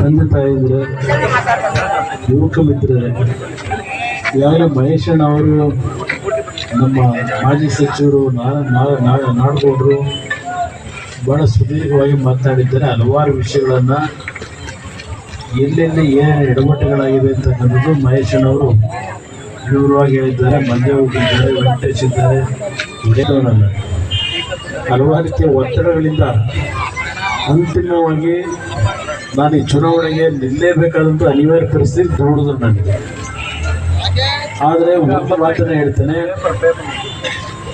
ತಂದೆ ತಾಯಿದ್ರೆ ಯುವಕ ಮಿತ್ರರೇ ಈಗಾಗಲೇ ಮಹೇಶಣ್ಣ ಅವರು, ನಮ್ಮ ಮಾಜಿ ಸಚಿವರು ನಾಡಗೌಡರು ಬಹಳ ಸುದೀರ್ಘವಾಗಿ ಮಾತಾಡಿದ್ದಾರೆ. ಹಲವಾರು ವಿಷಯಗಳನ್ನು ಎಲ್ಲೆಲ್ಲಿ ಏನೇನು ಎಡವಟ್ಟುಗಳಾಗಿವೆ ಅಂತಕ್ಕಂಥದ್ದು ಮಹೇಶಣ್ಣವರು ವಿವರವಾಗಿ ಹೇಳಿದ್ದಾರೆ. ಮಂಜೆ ಹೋಗಿದ್ದಾರೆ ವೆಂಕಟೇಶ್ ಇದ್ದಾರೆ. ಹಲವಾರು ರೀತಿಯ ಒತ್ತಡಗಳಿಂದ ಅಂತಿಮವಾಗಿ ನಾನು ಈ ಚುನಾವಣೆಗೆ ನಿಲ್ಲೇಬೇಕಾದಂಥ ಅನಿವಾರ್ಯ ಪರಿಸ್ಥಿತಿ ನೋಡಿದ್ರು ನನಗೆ. ಆದರೆ ಒಂದು ಮಾತನ್ನ ಹೇಳ್ತೇನೆ.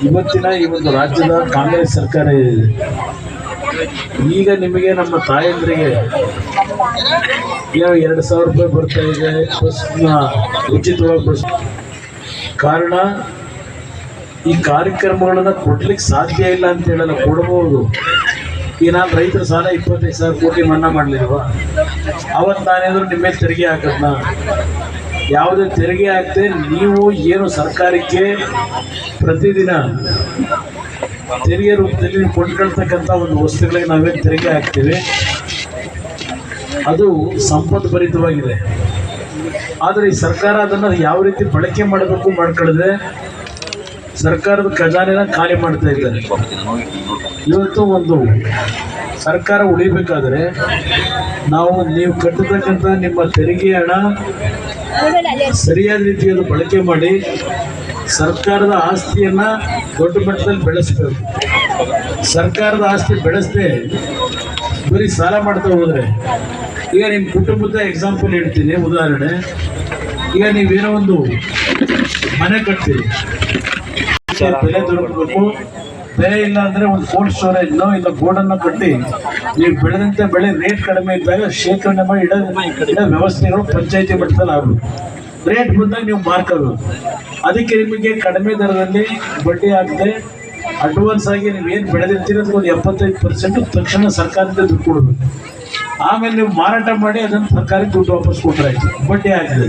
ಇವತ್ತಿನ ಈ ಒಂದು ರಾಜ್ಯದ ಕಾಂಗ್ರೆಸ್ ಸರ್ಕಾರ ಇದೆ ಈಗ ನಿಮಗೆ ನಮ್ಮ ತಾಯಂದ್ರಿಗೆ ಯಾವ ಎರಡು ಸಾವಿರ ರೂಪಾಯಿ ಬರ್ತಾ ಇದೆ? ಬಸ್ನ ಉಚಿತವಾಗಿ ಬಸ್. ಕಾರಣ, ಈ ಕಾರ್ಯಕ್ರಮಗಳನ್ನು ಕೊಡ್ಲಿಕ್ಕೆ ಸಾಧ್ಯ ಇಲ್ಲ ಅಂತ ಹೇಳಲ್ಲ ಕೊಡಬಹುದು ಈಗ ನಾನು ರೈತರ ಸಾಲ ಇಪ್ಪತ್ತೈದು ಸಾವಿರ ಕೋಟಿ ಮನ್ನಾ ಮಾಡಲಿಲ್ವ? ಅವತ್ತು ನಾನೇನಾದ್ರು ನಿಮ್ಮ ತೆರಿಗೆ ಹಾಕದ್ನ? ಯಾವುದೇ ತೆರಿಗೆ ಹಾಕದೆ ನೀವು ಏನು ಸರ್ಕಾರಕ್ಕೆ ಪ್ರತಿದಿನ ತೆರಿಗೆ ರೂಪದಲ್ಲಿ ಕೊಂಡ್ಕೊಳ್ತಕ್ಕಂಥ ಒಂದು ವಸ್ತುಗಳಿಗೆ ನಾವೇನು ತೆರಿಗೆ ಹಾಕ್ತೀವಿ. ಅದು ಸಂಪತ್ತು ಭರಿತವಾಗಿದೆ ಆದರೆ ಈ ಸರ್ಕಾರ ಅದನ್ನು ಯಾವ ರೀತಿ ಬಳಕೆ ಮಾಡಬೇಕು ಮಾಡ್ಕೊಳ್ಳದೆ ಸರ್ಕಾರದ ಖಜಾನೆನ ಖಾಲಿ ಮಾಡ್ತಾ ಇದ್ದಾರೆ. ಇವತ್ತು ಒಂದು ಸರ್ಕಾರ ಉಳಿಬೇಕಾದ್ರೆ ನಾವು ನೀವು ಕಟ್ಟತಕ್ಕಂಥ ನಿಮ್ಮ ತೆರಿಗೆ ಹಣ ಸರಿಯಾದ ರೀತಿಯಲ್ಲಿ ಬಳಕೆ ಮಾಡಿ ಸರ್ಕಾರದ ಆಸ್ತಿಯನ್ನ ದೊಡ್ಡ ಮಟ್ಟದಲ್ಲಿ ಬೆಳೆಸಬೇಕು. ಸರ್ಕಾರದ ಆಸ್ತಿ ಬೆಳೆಸದೆ ಬರೀ ಸಾಲ ಮಾಡ್ತಾ ಹೋದ್ರೆ, ಈಗ ನಿಮ್ಮ ಕುಟುಂಬದ ಎಕ್ಸಾಂಪಲ್ ಹೇಳ್ತೀನಿ, ಉದಾಹರಣೆ. ಈಗ ನೀವೇನೋ ಒಂದು ಮನೆ ಕಟ್ತೀರಿ. ಬೆಲೆ ದೊರಕಬೇಕು ಬೆಲೆ ಇಲ್ಲ ಅಂದರೆ ಒಂದು ಕೋಲ್ಡ್ ಸ್ಟೋರೇಜ್ನೋ ಇಲ್ಲ ಗೋಡನ್ನು ಕಟ್ಟಿ ನೀವು ಬೆಳೆದಂತೆ ಬೆಳೆ ರೇಟ್ ಕಡಿಮೆ ಇದ್ದಾಗ ಶೇಖರಣೆ ಮಾಡಿ ಇಡೋ ಇಡೋ ವ್ಯವಸ್ಥೆಗಳು ಪಂಚಾಯತಿ ಮಟ್ಟದಲ್ಲಿ ಆಗಬೇಕು ರೇಟ್ ಬಂದಾಗ ನೀವು ಮಾರ್ಕೋದು ಅದಕ್ಕೆ ನಿಮಗೆ ಕಡಿಮೆ ದರದಲ್ಲಿ ಬಡ್ಡಿ ಆಗದೆ ಅಡ್ವಾನ್ಸ್ ಆಗಿ ನೀವು ಏನು ಬೆಳೆದಿರ್ತೀರಿ ಅದಕ್ಕೆ ಒಂದು ಎಪ್ಪತ್ತೈದು ಪರ್ಸೆಂಟು ತಕ್ಷಣ ಸರ್ಕಾರದಿಂದ ದುಡ್ಡು ಕೊಡಬೇಕು ಆಮೇಲೆ ನೀವು ಮಾರಾಟ ಮಾಡಿ ಅದನ್ನು ಸರ್ಕಾರಕ್ಕೆ ದುಡ್ಡು ವಾಪಸ್ ಕೊಟ್ಟರಾಯ್ತು ಬಡ್ಡಿ ಹಾಕಿದೆ.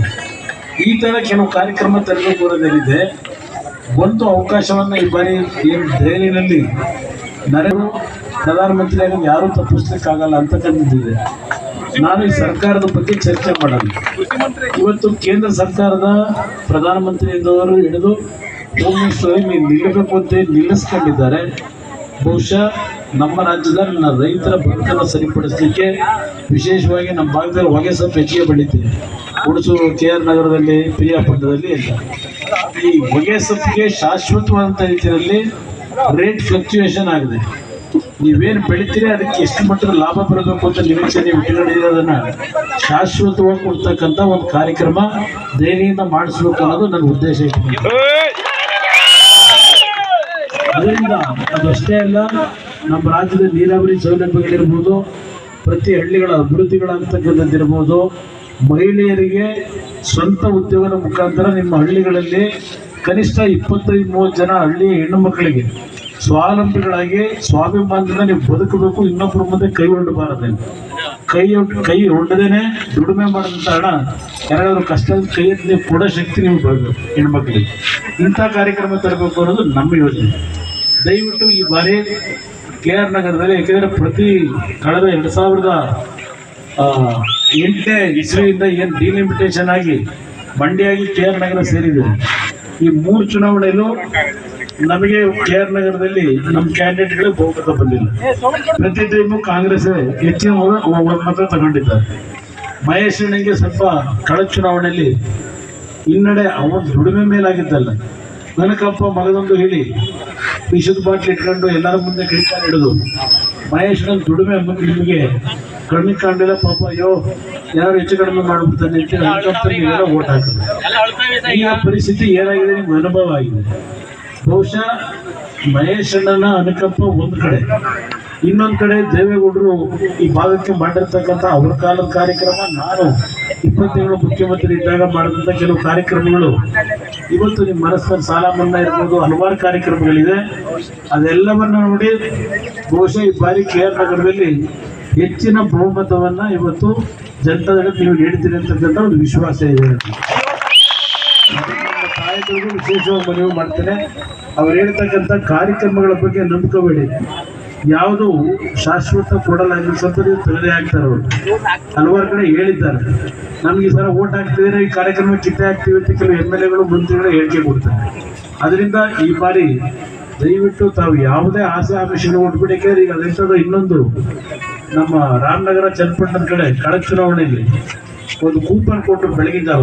ಈ ಥರ ಕೆಲವು ಕಾರ್ಯಕ್ರಮ ತರಬೇಕು ಅನ್ನೋದೇನಿದೆ ಒಂದು ಅವಕಾಶವನ್ನು ಈ ಬಾರಿ ಏನು ದೆಹಲಿನಲ್ಲಿ ನರೇಂದ್ರ ಪ್ರಧಾನಮಂತ್ರಿಯಾಗಿ ಯಾರೂ ತಪ್ಪಿಸ್ಲಿಕ್ಕಾಗಲ್ಲ ಅಂತಕ್ಕಂಥದ್ದಿದೆ ನಾನು ಈ ಸರ್ಕಾರದ ಬಗ್ಗೆ ಚರ್ಚೆ ಮಾಡೋದು ಇವತ್ತು ಕೇಂದ್ರ ಸರ್ಕಾರದ ಪ್ರಧಾನಮಂತ್ರಿಯಿಂದವರು ಹಿಡಿದು ಹೋಮ್ ಮಿನಿಸ್ಟರ್ ನಿಲ್ಲಬೇಕು ಅಂತ ನಿಲ್ಲಿಸ್ಕೊಂಡಿದ್ದಾರೆ. ಬಹುಶಃ ನಮ್ಮ ರಾಜ್ಯದಲ್ಲಿ ರೈತರ ಬದುಕನ್ನು ಸರಿಪಡಿಸಲಿಕ್ಕೆ ವಿಶೇಷವಾಗಿ ನಮ್ಮ ಭಾಗದಲ್ಲಿ ಹೊಗೆ ಸೊಪ್ಪು ಹೆಚ್ಚಿಗೆ ಬೆಳೀತೀವಿ ಹುಣಸೂರು ಕೆ ಆರ್ ನಗರದಲ್ಲಿ ಪ್ರಿಯಾಪಟ್ಟಣದಲ್ಲಿ ಎಲ್ಲ ಈ ಹೊಗೆ ಸೊಪ್ಪಿಗೆ ಶಾಶ್ವತವಾದಂಥ ರೀತಿಯಲ್ಲಿ ರೇಟ್ ಫ್ಲಕ್ಚುಯೇಷನ್ ಆಗಿದೆ. ನೀವೇನು ಬೆಳಿತೀರಿ ಅದಕ್ಕೆ ಎಷ್ಟು ಮಟ್ಟದ ಲಾಭ ಬರಬೇಕು ಅಂತ ನಿರೀಕ್ಷೆ ನೀವು ಅದನ್ನು ಶಾಶ್ವತವಾಗಿ ಕೊಡ್ತಕ್ಕಂಥ ಒಂದು ಕಾರ್ಯಕ್ರಮ ಧೈರ್ಯದಿಂದ ಮಾಡಿಸ್ಬೇಕು ಅನ್ನೋದು ನನ್ನ ಉದ್ದೇಶ ಇತ್ತು ಅದರಿಂದ ಅದಷ್ಟೇ ಅಲ್ಲ ನಮ್ಮ ರಾಜ್ಯದ ನೀರಾವರಿ ಸೌಲಭ್ಯಗಳಿರ್ಬೋದು ಪ್ರತಿ ಹಳ್ಳಿಗಳ ಅಭಿವೃದ್ಧಿಗಳಾಗ್ತಕ್ಕಂಥದ್ದಿರ್ಬೋದು, ಮಹಿಳೆಯರಿಗೆ ಸ್ವಂತ ಉದ್ಯೋಗದ ಮುಖಾಂತರ ನಿಮ್ಮ ಹಳ್ಳಿಗಳಲ್ಲಿ ಕನಿಷ್ಠ ಇಪ್ಪತ್ತೈದು, ಮೂವತ್ತು ಜನ ಹಳ್ಳಿಯ ಹೆಣ್ಣು ಮಕ್ಕಳಿಗೆ ಸ್ವಾವಲಂಬಿಗಳಾಗಿ, ಸ್ವಾಭಿಮಾನದಿಂದ ನೀವು ಬದುಕಬೇಕು ಇನ್ನೊಬ್ಬರ ಮುಂದೆ ಕೈ ಹೊಂಡಬಾರದೆ. ಕೈ ಕೈ ಹೊಂಡದೇನೆ ದುಡಿಮೆ ಮಾಡಿದಂಥ ಹಣ ಯಾರಾದರೂ ಕಷ್ಟದ ಕೈ ನೀವು ಕೊಡೋ ಶಕ್ತಿ ನೀವು ಬರಬೇಕು ಹೆಣ್ಮಕ್ಳಿಗೆ ಇಂಥ ಕಾರ್ಯಕ್ರಮ ತರಬೇಕು ಅನ್ನೋದು ನಮ್ಮ ಯೋಜನೆ. ದಯವಿಟ್ಟು ಈ ಬಾರಿ ಕೆ ಆರ್ ನಗರದಲ್ಲಿ ಯಾಕೆಂದ್ರೆ ಪ್ರತಿ ಕಳೆದ ಎರಡು ಸಾವಿರದ ಎಂಟನೇ ಇಸ್ವಿಯಿಂದ ಏನು ಡಿಲಿಮಿಟೇಷನ್ ಆಗಿ ಮಂಡ್ಯಾಗಿ ಕೆ ಆರ್ ನಗರ ಸೇರಿದೆ. ಈ ಮೂರು ಚುನಾವಣೆಯಲ್ಲೂ ನಮಗೆ ಕೆ ಆರ್ ನಗರದಲ್ಲಿ ನಮ್ಮ ಕ್ಯಾಂಡಿಡೇಟ್ಗಳು ಬಹುಮತ ಬಂದಿಲ್ಲ. ಪ್ರತಿ ಟೈಮು ಕಾಂಗ್ರೆಸ್ ಹೆಚ್ಚಿನ ಮತ- ತಗೊಂಡಿದ್ದಾರೆ. ಮಹೇಶ್ ನನಗೆ ಸ್ವಲ್ಪ ಕಳೆದ ಚುನಾವಣೆಯಲ್ಲಿ ಹಿನ್ನಡೆ ಅವನ ದುಡಿಮೆ ಮೇಲಾಗಿದ್ದಲ್ಲ. ನನಗಪ್ಪ ಮಗದೊಂದು ಹೇಳಿ ವಿಷದ ಬಾಟ್ಲಿ ಇಟ್ಕೊಂಡು ಎಲ್ಲರ ಮುಂದೆ ಕೈ ಕಾಲು ಹಿಡಿದು ಮಹೇಶ್ನ ದುಡಿಮೆ ನಿಮಗೆ ಕಡಿಮೆ ಕಾಣಲಿಲ್ಲ ಪಾಪ ಅಯ್ಯೋ ಯಾರು ಹೆಚ್ಚು ಕಡಿಮೆ ಮಾಡ್ಬಿಡ್ತಾನೆ ಅಂತ ಓಟ್ ಹಾಕಿದ್ರು ಈಗ ಪರಿಸ್ಥಿತಿ ಏನಾಗಿದೆ ನಿಮ್ಗೆ ಅನುಭವ ಆಗಿದೆ? ಬಹುಶಃ ಮಹೇಶ್ ಅಣ್ಣನ ಅನುಕಂಪ ಒಂದು ಕಡೆ ಇನ್ನೊಂದು ಕಡೆ ದೇವೇಗೌಡರು ಈ ಭಾಗಕ್ಕೆ ಮಾಡಿರ್ತಕ್ಕಂಥ ಅವ್ರ ಕಾಲದ ಕಾರ್ಯಕ್ರಮ ನಾನು ಇಪ್ಪತ್ತೇಳು ಮುಖ್ಯಮಂತ್ರಿ ಇದ್ದಾಗ ಮಾಡಿದಂಥ ಕೆಲವು ಕಾರ್ಯಕ್ರಮಗಳು. ಇವತ್ತು ನಿಮ್ಮ ಮನಸ್ಸಲ್ಲಿ ಸಾಲ ಮನ್ನಾ ಇರ್ಬೋದು, ಹಲವಾರು ಕಾರ್ಯಕ್ರಮಗಳಿದೆ. ಅದೆಲ್ಲವನ್ನು ನೋಡಿ ಬಹುಶಃ ಈ ಬಾರಿ ಕೆ ನಗರದಲ್ಲಿ ಹೆಚ್ಚಿನ ಬಹುಮತವನ್ನು ಇವತ್ತು ಜನತಾದಳ ನೀವು ನೀಡ್ತೀರಿ ಅಂತಕ್ಕಂಥ ಒಂದು ವಿಶ್ವಾಸ ಇದೆ. ತಾಯಂದಿರಿಗೂ ವಿಶೇಷವಾಗಿ ಮನವಿ ಮಾಡ್ತೇನೆ. ಅವ್ರು ಹೇಳ್ತಕ್ಕಂಥ ಕಾರ್ಯಕ್ರಮಗಳ ಬಗ್ಗೆ ನಂಬ್ಕೋಬೇಡಿ. ಯಾವುದು ಶಾಶ್ವತ ಕೊಡಲಾಗಿ ಸ್ವಲ್ಪ ನೀವು ತಲೆ ಆಗ್ತಾರೆ ಅವರು. ಹಲವಾರು ಕಡೆ ಹೇಳಿದ್ದಾರೆ. ನಮ್ಗೆ ಸಲ ಓಟ್ ಹಾಕ್ತಿದ್ರೆ ಈ ಕಾರ್ಯಕ್ರಮ ಕಿತ್ತೆ ಹಾಕ್ತೀವಿ ಅಂತ ಕೆಲವು ಎಂ ಎಲ್ ಎಗಳು ಮಂತ್ರಿಗಳು ಹೇಳಿಕೆ ಕೊಡ್ತಾರೆ. ಅದರಿಂದ ಈ ಬಾರಿ ದಯವಿಟ್ಟು ತಾವು ಯಾವುದೇ ಆಸೆ ಆಮಿಷಗಳು ಕೊಟ್ಬಿಟ್ಟಿಗೆ ಈಗ ಅದೆಂಥದ್ದು ಇನ್ನೊಂದು ನಮ್ಮ ರಾಮನಗರ ಚನ್ನಪಟ್ಟಣ ಕಡೆ ಕಡಕ್ ಚುನಾವಣೆಯಲ್ಲಿ ಒಂದು ಕೂಪನ್ ಕೊಟ್ಟು ಬೆಳಗಿನ ಜಾವ